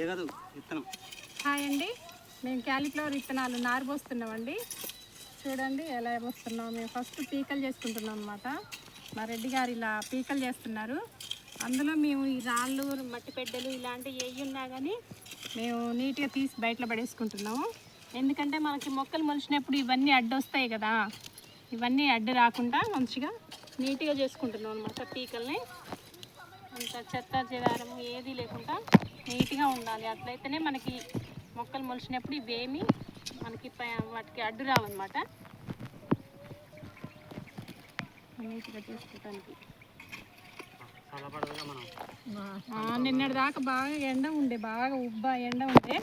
దిగదు విత్తనం. హాయ్ అండి. మేము క్యాలీఫ్లవర్ విత్తనాలు నారు పోస్తున్నామండి. చూడండి ఎలా పోస్తున్నాం. మేము ఫస్ట్ పీకలు చేసుకుంటున్నాం అనమాట మా రెడ్డి గారు ఇలా పీకలు చేస్తున్నారు. అందులో మేము ఈ రాళ్ళు మట్టి పెడ్డలు ఇలాంటివి ఏవి ఉన్నా కానీ మేము నీట్గా తీసి బయటలో పడేసుకుంటున్నాము. ఎందుకంటే మనకి మొక్కలు మొలిచినప్పుడు ఇవన్నీ అడ్డు వస్తాయి కదా. ఇవన్నీ అడ్డు రాకుండా మంచిగా నీట్గా చేసుకుంటున్నాం అనమాట పీకల్ని. అంత చెత్త చెదారము ఏది లేకుండా నీట్గా ఉండాలి. అట్లయితేనే మనకి మొక్కలు మొలిచినప్పుడు ఇవేమి మనకి వాటికి అడ్డు రావన్నమాట. నీట్గా చేసుకోవటానికి చల్లబడదుగా మనం. ఆ, నిన్నటి దాకా బాగా ఎండ ఉండే బాగా ఉబ్బ ఎండ ఉండే.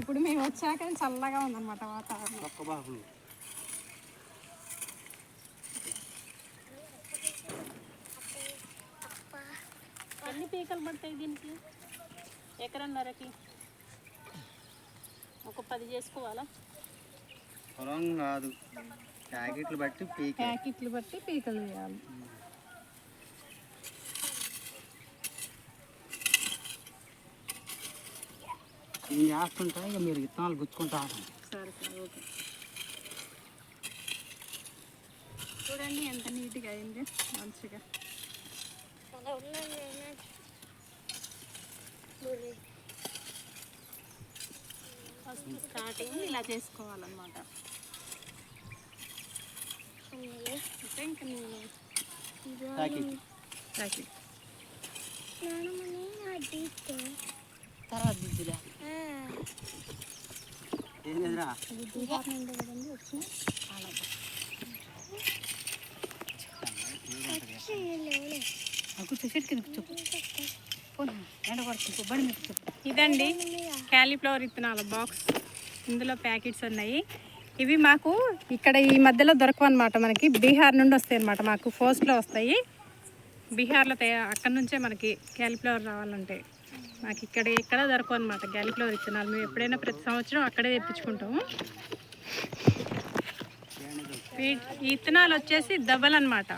ఇప్పుడు మేము వచ్చాక చల్లగా ఉందన్నమాట వాతావరణం. పీకలు పడతాయి దీనికి? ఎకరన్నరకి? ఒక పది చేసుకోవాలా? పొలం కాదు. ప్యాకెట్లు బట్టి పీకే. ప్యాకెట్లు బట్టి పీకలు వేయాలి. నేను చేస్తుంటే ఇక మీరు విత్తనాలు గుచ్చుకుంటారు సరే సరే ఓకే. చూడండి ఎంత నీట్గా అయింది మంచిగా. ఫస్ట్ స్టార్టింగ్ ఇలా చేసుకోవాలన్నమాట. ఇంకా నేను. తర్వాత దిద్దులే కూర్చో చెట్టు కింద కూర్చో? ఇదండి క్యాలీఫ్లవర్ విత్తనాల బాక్స్. ఇందులో ప్యాకెట్స్ ఉన్నాయి. ఇవి మాకు ఇక్కడ ఈ మధ్యలో దొరకవు అనమాట మనకి. బీహార్ నుండి వస్తాయి అనమాట మాకు. ఫోస్ట్లో వస్తాయి. బీహార్లో అక్కడ నుంచే మనకి క్యాలీఫ్లవర్ రావాలంటే. మాకు ఇక్కడ ఎక్కడ దొరకవు అనమాట క్యాలీఫ్లవర్ విత్తనాలు. మేము ఎప్పుడైనా ప్రతి సంవత్సరం అక్కడే తెప్పించుకుంటాము. ఈ విత్తనాలు వచ్చేసి దవ్వలు అనమాట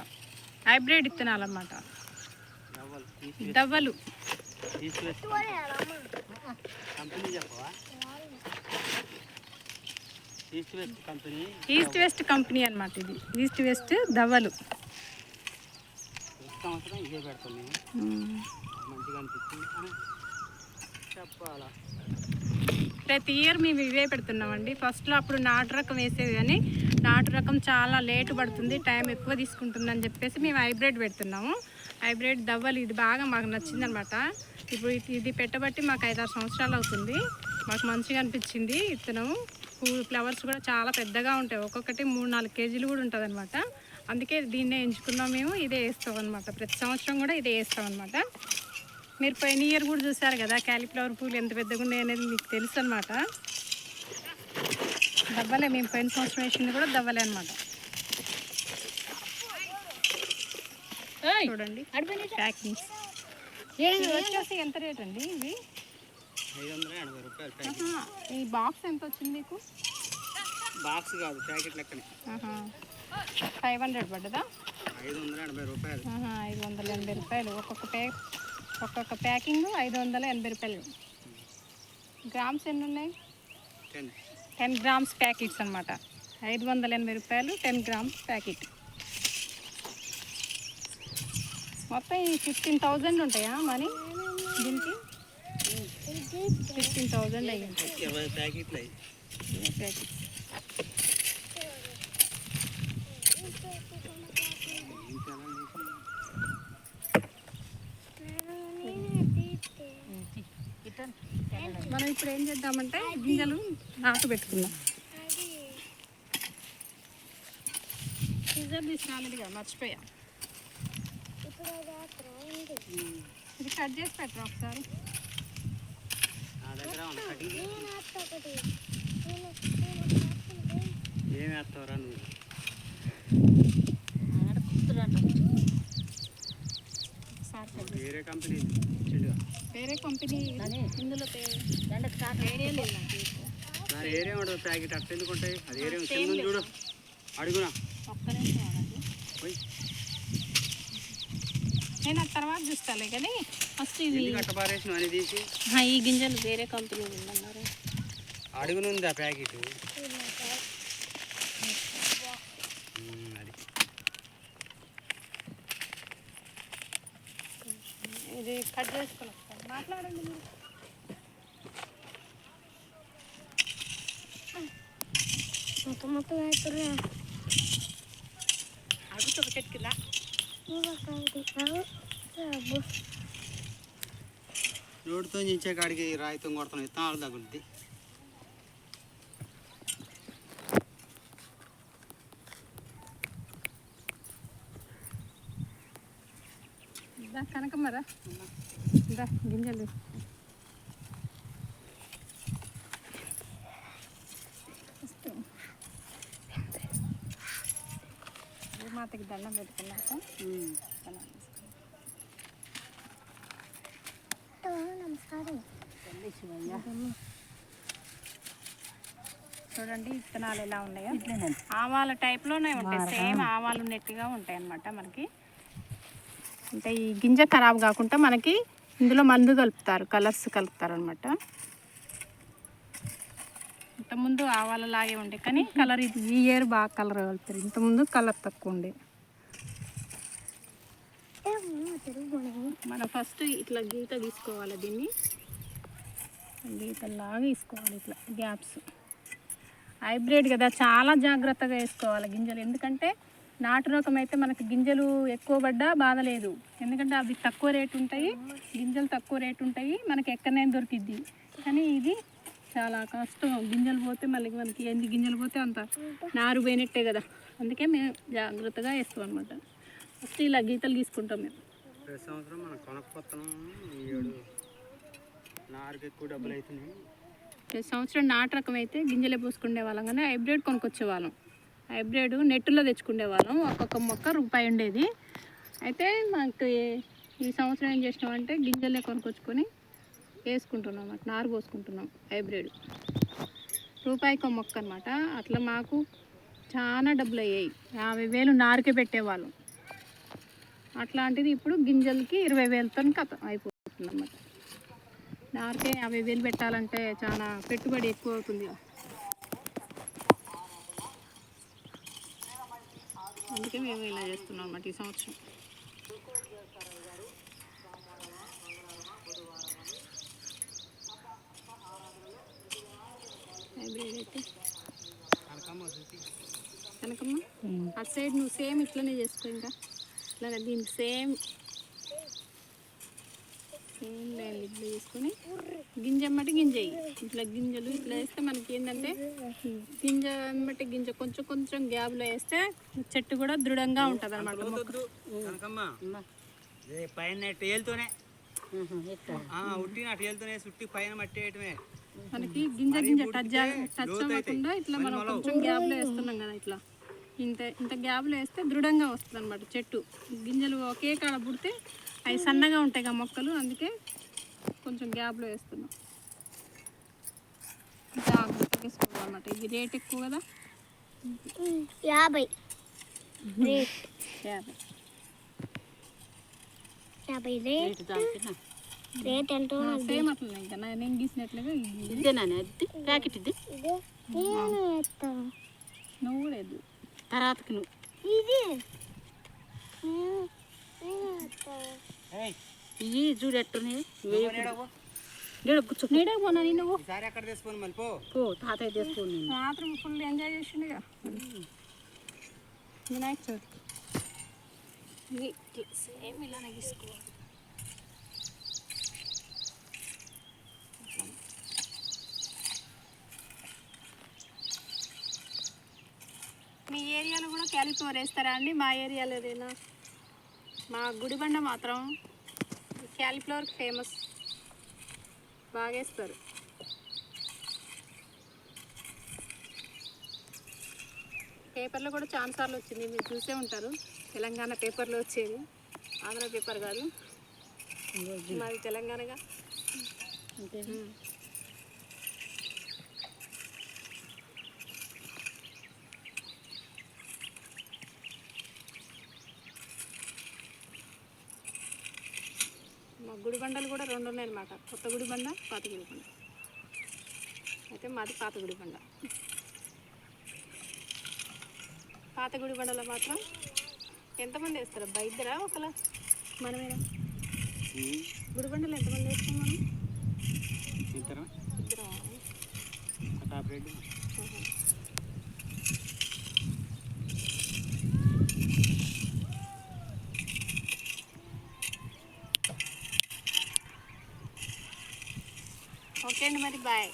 హైబ్రిడ్ విత్తనాలు అనమాట దవ్వలు. East west company east west company అనమాట ఇది. ఈస్ట్ వెస్ట్ దవ్వలు మంచిగా అనిపించింది అని చెప్పాలా? ప్రతి ఇయర్ మేము ఇవే పెడుతున్నామండి. ఫస్ట్లో అప్పుడు నాటు రకం వేసేది కానీ నాటు రకం చాలా లేటు పడుతుంది టైం ఎక్కువ తీసుకుంటుంది అని చెప్పేసి మేము హైబ్రిడ్ పెడుతున్నాము. హైబ్రిడ్ దవ్వలు ఇది బాగా మాకు నచ్చిందనమాట. ఇప్పుడు ఇది- ఇది పెట్టబట్టి మాకు ఐదారు సంవత్సరాలు అవుతుంది. మాకు మంచిగా అనిపించింది ఇత్తనము. పువ్వు ఫ్లవర్స్ కూడా చాలా పెద్దగా ఉంటాయి. ఒక్కొక్కటి మూడు నాలుగు కేజీలు కూడా ఉంటుంది అనమాట అందుకే దీన్నే ఎంచుకున్నాం మేము ఇదే వేస్తాం అనమాట ప్రతి సంవత్సరం కూడా ఇదే వేస్తాం అనమాట మీరు పోయిన ఇయర్ కూడా చూసారు కదా క్యాలీఫ్లవర్ పూలు ఎంత పెద్దగా ఉన్నాయి అనేది మీకు తెలుసు అనమాట దవ్వలే మేము పోయిన సంవత్సరం వేసింది కూడా దవ్వలే అనమాట చూడండి ప్యాకింగ్స్ వచ్చేసి ఎంత రేట్ అండి ఇవి? ఈ బాక్స్ ఎంత వచ్చింది మీకు? బాక్స్ కాదు ప్యాకెట్ లెక్కనే. ఫైవ్ హండ్రెడ్ పడ్డదా? ఐదు వందల ఎనభై రూపాయలు. ఐదు వందల ఎనభై రూపాయలు. ఒక్కొక్క ప్యా ఒక్కొక్క ప్యాకింగ్ ఐదు వందల ఎనభై రూపాయలు. గ్రామ్స్ ఎన్ని ఉన్నాయి టెన్ గ్రామ్స్ ప్యాకెట్స్ అనమాట ఐదు వందల ఎనభై రూపాయలు టెన్ గ్రామ్స్ ప్యాకెట్. మొత్తం ఈ ఫిఫ్టీన్ థౌజండ్ ఉంటాయా మనీ? దీనికి? ఫిఫ్టీన్ థౌజండ్ అయ్యి. ఉంటాయి ఇరవై ప్యాకెట్లు అయ్యి ప్యాకెట్ మనం ఇప్పుడు ఏం చేద్దామంటే గింజలు నాటు పెట్టుకుందాం. సిజర్ తీసుకురాలేదు కదా మర్చిపోయా. ఇది కట్ చేసి పెట్టరా ఒకసారి? నా దగ్గర ఉన్న కటింగ్ ఏం వేస్తావురా నువ్వు వేరే కంపెనీ వేరే కంపెనీ ఇందులో మరి ఏరే ఉండదు ప్యాకెట్ అట్లా ఎందుకు ఉంటాయి? అది ఏరే కింద చూడు. అడుగునా? నేను ఆ తర్వాత చూస్తాలే కానీ ఫస్ట్ ఇవి ఎందుకు అట్ట పారేసిన అని తీసి. ఆ, ఈ గింజలు వేరే కంపెనీ ఉందన్నారు. అడుగునుంది ఆ ప్యాకెట్. ఇది కట్ చేసుకొని వస్తాను మాట్లాడండి మీరు. అడుగుతూ ఒక చెట్టు కింద. రోడ్డుతో కాడికి రాయితో కొడతాం ఇత్తనాలు తగులుద్ది. దా కనకమ్మరా? దా గింజలు. మాతకి దండం పెట్టుకున్నాక తీసుకున్నాం. చూడండి విత్తనాలు ఎలా ఉన్నాయో. ఆవాల టైప్లోనే ఉంటాయి. సేమ్ ఆవాలు ఉన్నట్టుగా ఉంటాయి అన్నమాట మనకి. అంటే ఈ గింజ ఖరాబ్ కాకుండా మనకి ఇందులో మందు కలుపుతారు కలర్స్ కలుపుతారు అనమాట ఇంతకుముందు ఆవాలలాగే ఉండే కానీ కలర్ ఇది ఈ ఇయర్ బాగా కలర్ కలుపుతారు. ఇంతకుముందు కలర్ తక్కువ ఉండే. మనం ఫస్ట్ ఇట్లా గీత తీసుకోవాలి దీన్ని. గీతలాగా తీసుకోవాలి ఇట్లా గ్యాప్స్ హైబ్రిడ్ కదా చాలా జాగ్రత్తగా వేసుకోవాలి గింజలు. ఎందుకంటే నాటు రకం అయితే మనకి గింజలు ఎక్కువ పడ్డా బాధ లేదు. ఎందుకంటే అవి తక్కువ రేటు ఉంటాయి గింజలు తక్కువ రేటు ఉంటాయి మనకి ఎక్కడనే దొరికిద్ది. కానీ ఇది చాలా కష్టం. గింజలు పోతే మళ్ళీ మనకి ఎన్ని గింజలు పోతే అంత నారు పోయినట్టే కదా. అందుకే మేము జాగ్రత్తగా వేస్తాం అనమాట ఫస్ట్ ఇలా గీతలు తీసుకుంటాం మేము. ప్రతి సంవత్సరం మనం కొనకపోతున్నాం. ఈ ఏడు నారుకి ఎక్కువ డబ్బులు అవుతున్నాయి. ప్రతి సంవత్సరం నాటు రకం అయితే గింజలే పోసుకునే వాళ్ళం. కానీ హైబ్రిడ్ కొనుక్కొచ్చే వాళ్ళం. హైబ్రిడ్ నెట్టులో తెచ్చుకునే వాళ్ళం ఒక్కొక్క మొక్క రూపాయి ఉండేది. అయితే మాకు ఈ సంవత్సరం ఏం చేసినామంటే గింజలే కొనుకొచ్చుకొని వేసుకుంటున్నాం అన్నమాట. నారు పోసుకుంటున్నాం హైబ్రిడ్. రూపాయికి ఒక మొక్క అనమాట అట్లా మాకు చాలా డబ్బులు అయ్యాయి యాభై వేలు నారుకే పెట్టేవాళ్ళం. అట్లాంటిది ఇప్పుడు గింజలకి ఇరవై వేలతో కథ అయిపోతుంది అన్నమాట. నారుకే యాభై వేలు పెట్టాలంటే చాలా పెట్టుబడి ఎక్కువ అవుతుంది అందుకే మేము ఇలా చేస్తున్నాం అన్నమాట ఈ సంవత్సరం. హైబ్రిడ్ అయితే. కనకమ్మ? అటు సైడ్ నువ్వు సేమ్ ఇట్లనే చేసుకో ఇంకా. ఇట్లానే దీనికి సేమ్ సేమ్ లైన్ ఇట్లా చేసుకొని గింజ గింజ. ఇట్లా గింజలు ఇట్లా వేస్తే మనకి ఏంటంటే గింజ అమ్మటి గింజ కొంచెం కొంచెం గ్యాప్లో వేస్తే చెట్టు కూడా దృఢంగా ఉంటుంది అనమాట పైన చుట్టి పైన మనకి గింజ గింజ టచ్ టచ్ అవ్వకుండా ఇట్లా మనం కొంచెం గ్యాప్లో వేస్తున్నాం కదా ఇట్లా. ఇంత ఇంత గ్యాప్లో వేస్తే దృఢంగా వస్తుంది అనమాట చెట్టు. గింజలు ఒకే కాడ పుడితే అవి సన్నగా ఉంటాయి కదా మొక్కలు అందుకే కొంచెం గ్యాప్లో వేస్తున్నాం. జాగ్రత్తగా వేసుకోవాలన్నమాట ఇది రేట్ ఎక్కువ కదా? యాభై. రేట్. యాభై. యాభై రేట్. రేట్ ఎంతో సేమ్ ఇంకా. నేను గీసినట్లుగా ఇది. ఇదేనా అది ప్యాకెట్ ఇది? ఇదే నేను వేస్తా. నువ్వు కూడా వేద్దు. తర్వాతకి నువ్వు. ఇది నేను నేను వేస్తా ఇవి చూడు. నీడ కూర్చో నీడకు పోనా నేను ఎక్కడ తీసుకొని మళ్ళీ పో. పో తాతయ్య తీసుకోండి నేను రాత్రి ఫుల్ ఎంజాయ్ చేసిండుగా వినాయక చవితి. సేమ్ ఇలానే తీసుకోవాలి మీ ఏరియాలో కూడా క్యాలిఫ్లవర్ వేస్తారా అండి? మా ఏరియాలో ఏదైనా? మా గుడిబండ మాత్రం. Cauliflower famous. బాగా వేస్తారు పేపర్లో కూడా చాలా సార్లు వచ్చింది. మీరు చూసే ఉంటారు. తెలంగాణ పేపర్లో వచ్చేది. ఆంధ్ర పేపర్ కాదు. మాది తెలంగాణగా. ఉమ్. గుడిబండలు కూడా రెండు ఉన్నాయన్నమాట. కొత్త గుడిబండ పాత గుడిబండ. అయితే మాది పాత గుడిబండ. పాత గుడిబండలో మాత్రం ఎంతమంది వేస్తారు అబ్బా? ఇద్దరా ఒకలా? మనమేనా? గుడిబండలు ఎంతమంది వేస్తాం మనం? ఇద్దరం ఇద్దరం టాప్ రెడ్ ఓకే అండి మరి బాయ్